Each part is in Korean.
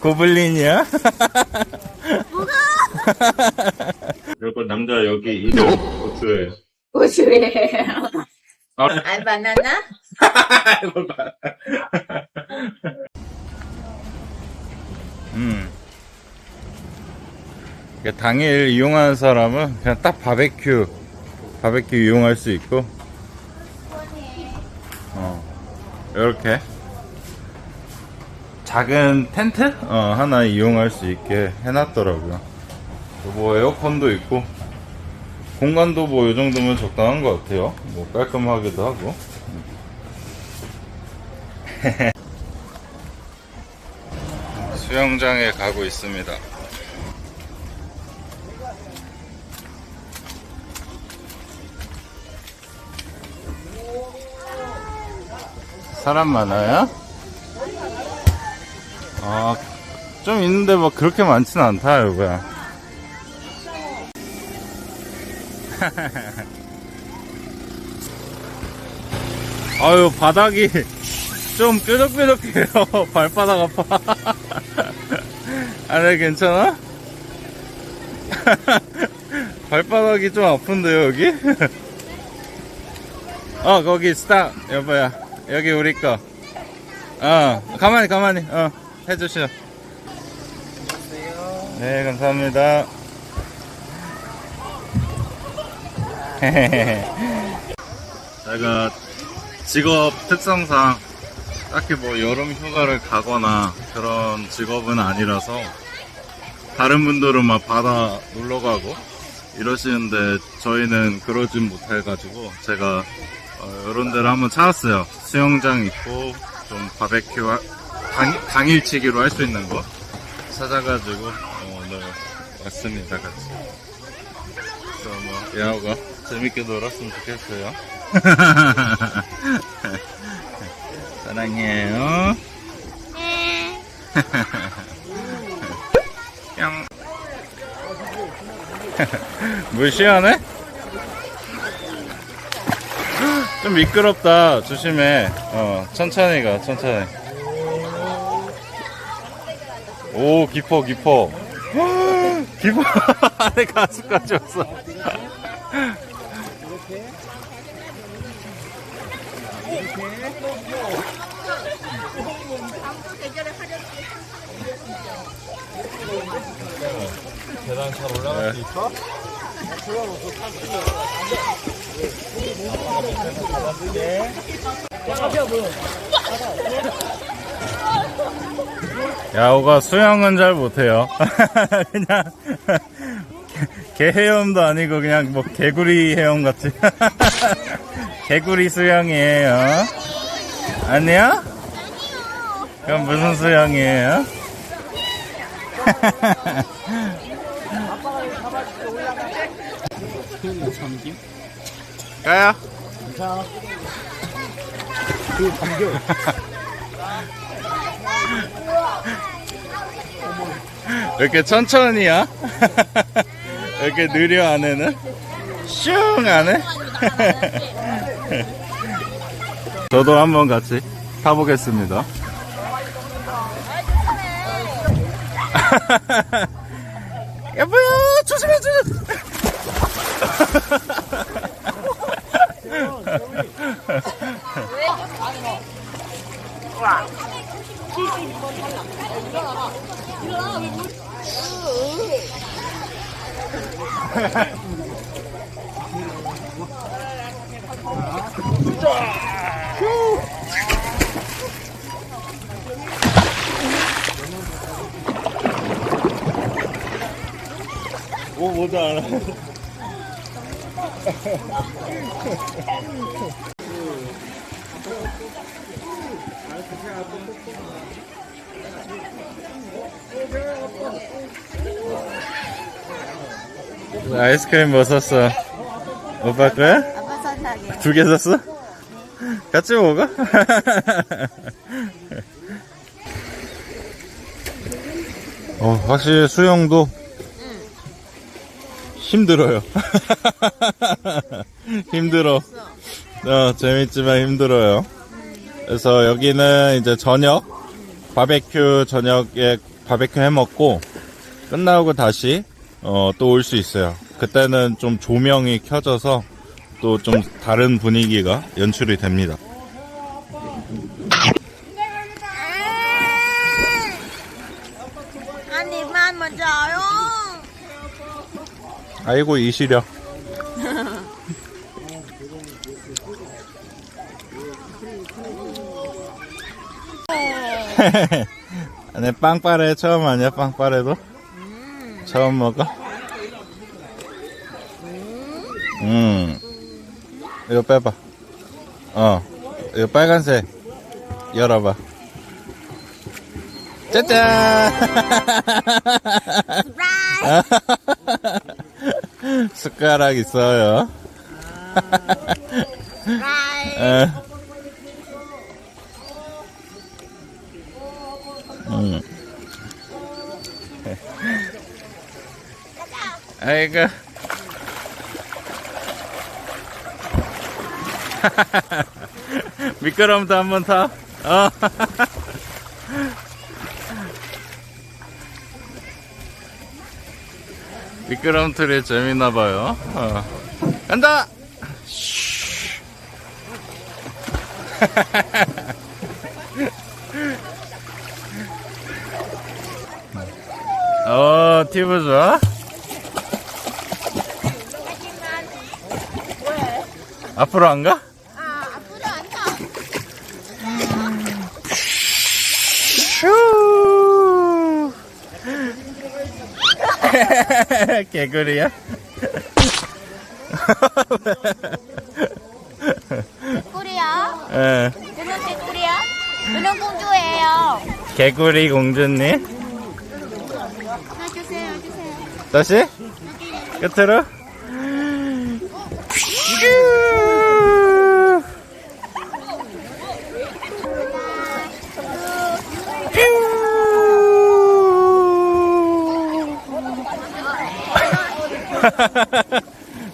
고블린이야? 그리고 남자 여기 어떻게 우수해요. 아. 아, 바나나? 음. 이게 당일 이용하는 사람은 그냥 딱 바베큐, 바베큐 이용할 수 있고, 어, 이렇게 작은 텐트? 어, 하나 이용할 수 있게 해놨더라고요. 뭐 에어컨도 있고, 공간도 뭐 이 정도면 적당한 것 같아요. 뭐 깔끔하기도 하고. 수영장에 가고 있습니다. 사람 많아요? 아, 좀 있는데 뭐 그렇게 많진 않다, 여기야. 아유, 바닥이 좀 뾰족뾰족해요. 발바닥 아파. 아래 괜찮아? 발바닥이 좀 아픈데요, 여기? 어, 거기 스탑. 여보야. 여기 우리 거. 어, 가만히, 가만히. 어, 해주시오. 네, 감사합니다. 제가 직업 특성상 딱히 뭐 여름 휴가를 가거나 그런 직업은 아니라서 다른 분들은 막 바다 놀러 가고 이러시는데 저희는 그러진 못해가지고 제가 어, 이런 데를 한번 찾았어요. 수영장 있고 좀 바베큐 하- 당, 당일치기로 할 수 있는 거 찾아가지고 어, 오늘 왔습니다 같이. 그래서 뭐 야호가 재밌게 놀았으면 좋겠어요. 사랑해요. 뿅. 물 시원해? 좀 미끄럽다. 조심해. 어, 천천히 가, 천천히. 오, 깊어, 깊어. 깊어. 안에 가수까지 왔어. 계단 잘 올라갈 수 있어? 야호가 수영은 잘 못해요. 그냥 개 헤엄도 아니고 그냥 뭐 개구리 헤엄 같이. 개구리 수영이에요. 아니야? 그럼 무슨 수영이에요? 가요. 그 감겨. 왜 이렇게 천천히야? 왜 이렇게 느려 안에는? 슝 안에? 저도 한번 같이 타보겠습니다. 여보요 조심해 조심. 오 뭐도 알아. 아이스크림 뭐 샀어? 오빠 거야? 아빠 선택해. 두개 샀어? 같이 먹어? 어, 확실히 수영도 힘들어요. 힘들어. 어, 재밌지만 힘들어요. 그래서 여기는 이제 저녁, 바베큐 저녁에 바베큐 해 먹고 끝나고 다시 어, 또 올 수 있어요. 그때는 좀 조명이 켜져서 또 좀 다른 분위기가 연출이 됩니다. 한 입만 먼저요. 아이고 이 시력. 네, 빵빠레 처음 아니야 빵빠레도? 처음 먹어? 음. 이거 빼봐. 어. 이거 빨간색. 열어봐. 짜잔! 숟가락 있어요. 에. 음. 아이고. 미끄럼도 한 번 타. 어. 미끄럼틀이 재밌나 봐요. 어. 간다. 어, 티브 좋아? 앞으로 안 가? 아, 앞으로 안 가. 슈. 개구리야? 개꿀이야? 예. 누는 개꿀이야? 누는 공주예요. 개구리 공주님. 다시? 끝으로? 슈.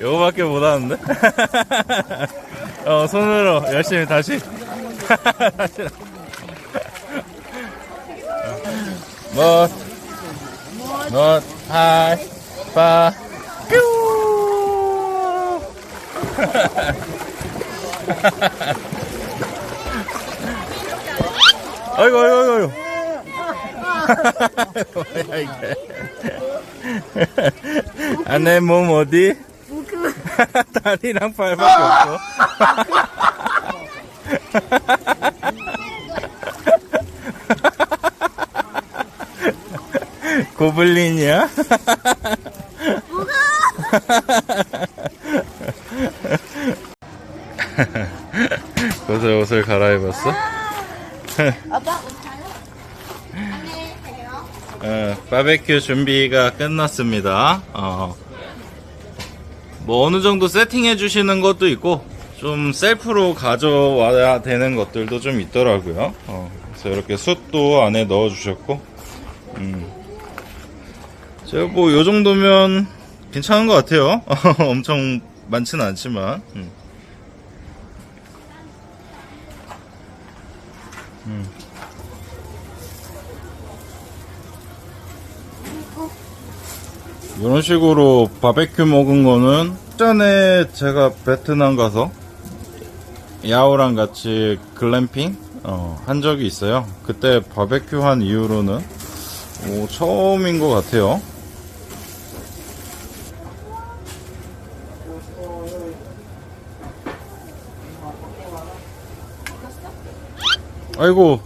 요거밖에 못하는데? 어, 손으로 열심히 다시. 다시. 뭐, 뭐, 하이, 파, 뾰! 아이고, 아이고, 아이고, 아이고. 뭐야, 이게. 안에 몸 어디? 다리랑 발밖에 없어. 고블린이야? 그래서 옷을 갈아입었어? 아빠. 어, 바베큐 준비가 끝났습니다. 어, 뭐 어느 정도 세팅해 주시는 것도 있고 좀 셀프로 가져와야 되는 것들도 좀 있더라고요. 어, 그래서 이렇게 숯도 안에 넣어 주셨고, 음, 제가 뭐 요 정도면 괜찮은 것 같아요. 엄청 많지는 않지만. 음. 이런 식으로 바베큐 먹은 거는 전에 제가 베트남 가서 야오랑 같이 글램핑 어, 한 적이 있어요. 그때 바베큐 한 이후로는 오, 처음인 것 같아요. 아이고.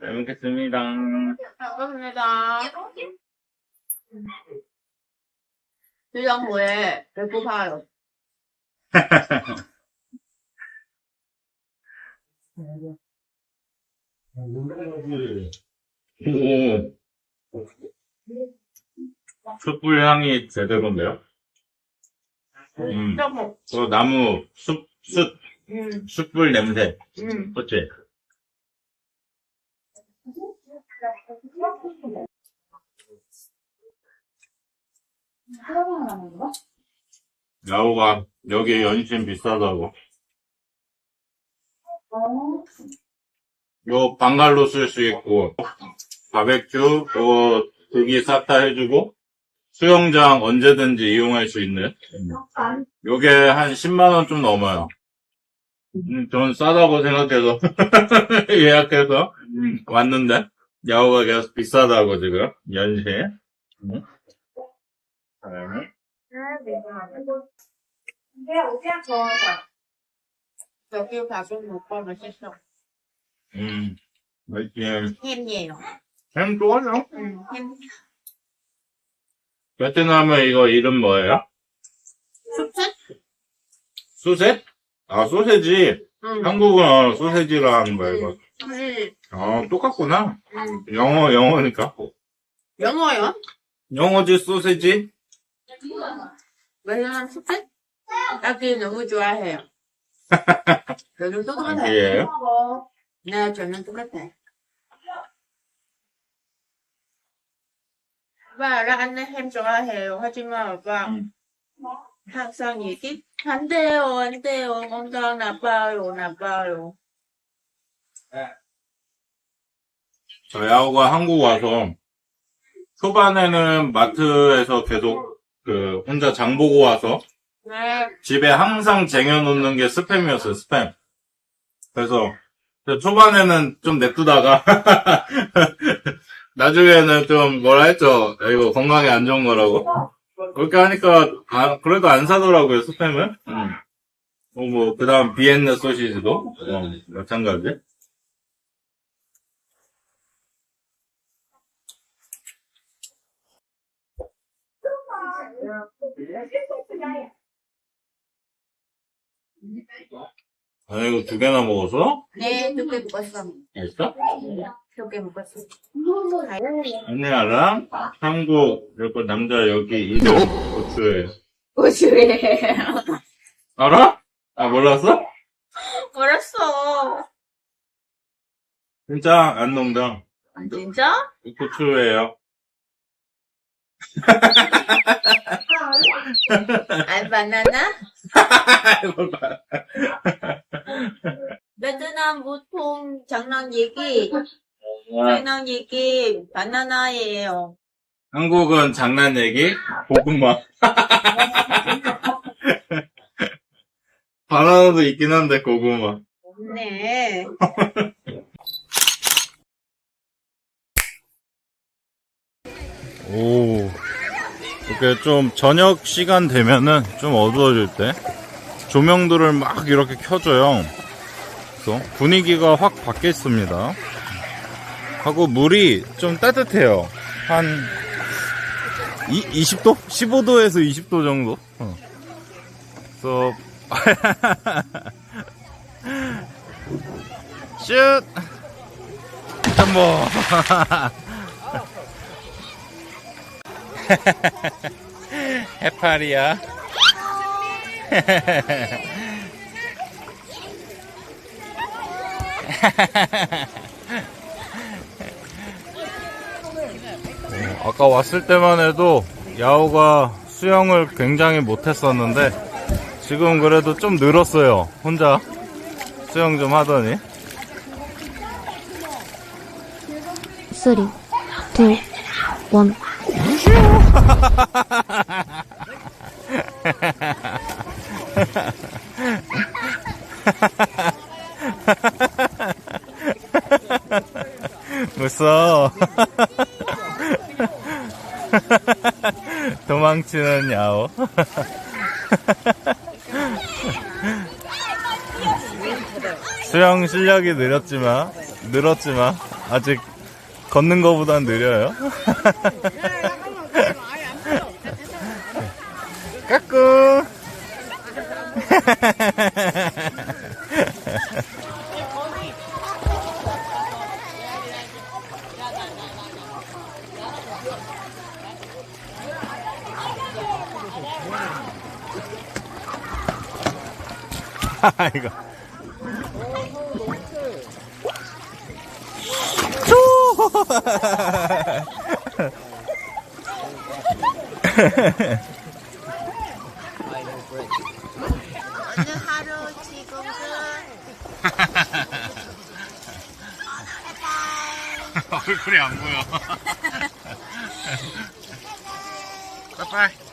잘 먹겠습니다. 반갑습니다. 유정 뭐해? 배고파요. 오. 숯불 향이 제대로인데요? 음. 진짜 뭐. 또 나무, 숯, 숯, 음, 숯불 냄새. 음. 어째? 야호가 여기 연신 비싸다고. 요 방갈로 쓸 수 있고 바베큐 요 고기 싹다 해주고 수영장 언제든지 이용할 수 있는 요게 한 10만 원 좀 넘어요. 음, 전 싸다고 생각해서 예약해서 왔는데 야호가 계속 비싸다고 지금 연시에. 음. 그다음에 여기 가서 먹고 맛있어. 음, 맛있지. 햄이에요. 햄 좋아요. 응, 햄. 베트남의 이거 이름 뭐예요? 수프? 소세? 아, 소세지. 응. 한국은 어, 소세지라 하는 거야, 이거. 응. 아, 똑같구나. 응. 영어, 영어니까. 영어요? 영어지, 소세지? 왜냐면 수프? 딸기 너무 좋아해요. 저는 똑같아요. 아기예요? 네, 저는 똑같아요. 오빠, 나안햄 좋아해요. 하지만 오빠, 음. 항상 얘기, 안 돼요, 안 돼요. 건강 나빠요, 나빠요. 저 야호가 한국 와서 초반에는 마트에서 계속 그 혼자 장 보고 와서 네, 집에 항상 쟁여놓는 게 스팸이었어요, 스팸. 그래서 초반에는 좀 냅두다가 나중에는 좀 뭐라 했죠? 야, 이거 건강에 안 좋은 거라고. 그렇게 하니까 아, 그래도 안 사더라고요, 스팸은. 음. 어, 뭐 그다음 비엔나 소시지도 어, 마찬가지. 아 이거 두 개나 먹어서? 네, 두 개 먹었어. 맛있어? 두개 먹었어. 언니랑 한국 여기 남자 여기 이름 고추예요. 고추예요. 알아? 아 몰랐어? 몰랐어. 진짜 안 농담. 진짜? 고추예요. 알 바나나? 이걸 봐. 베트남 보통 장난 얘기, 장난 얘기 바나나예요. 한국은 장난 얘기 고구마. 바나나도 있긴 한데 고구마. 네. 오. 이렇게 좀 저녁 시간 되면은 좀 어두워질 때 조명들을 막 이렇게 켜줘요. 그래서 분위기가 확 바뀌었습니다. 하고 물이 좀 따뜻해요. 한 이, 20도? 15도에서 20도 정도? 어. 그래서 슛! 뭐 해파리야. 아까 왔을 때만 해도 야오가 수영을 굉장히 못했었는데 지금 그래도 좀 늘었어요. 혼자 수영 좀 하더니. two, one. 무서워. 도망치는 야오. 수영 실력이 느렸지만, 늘었지만, 아직 걷는 거보단 느려요. 까꿍! 이거. 오늘 하루 지금 끝. 얼굴이 안 보여. 빠빠이.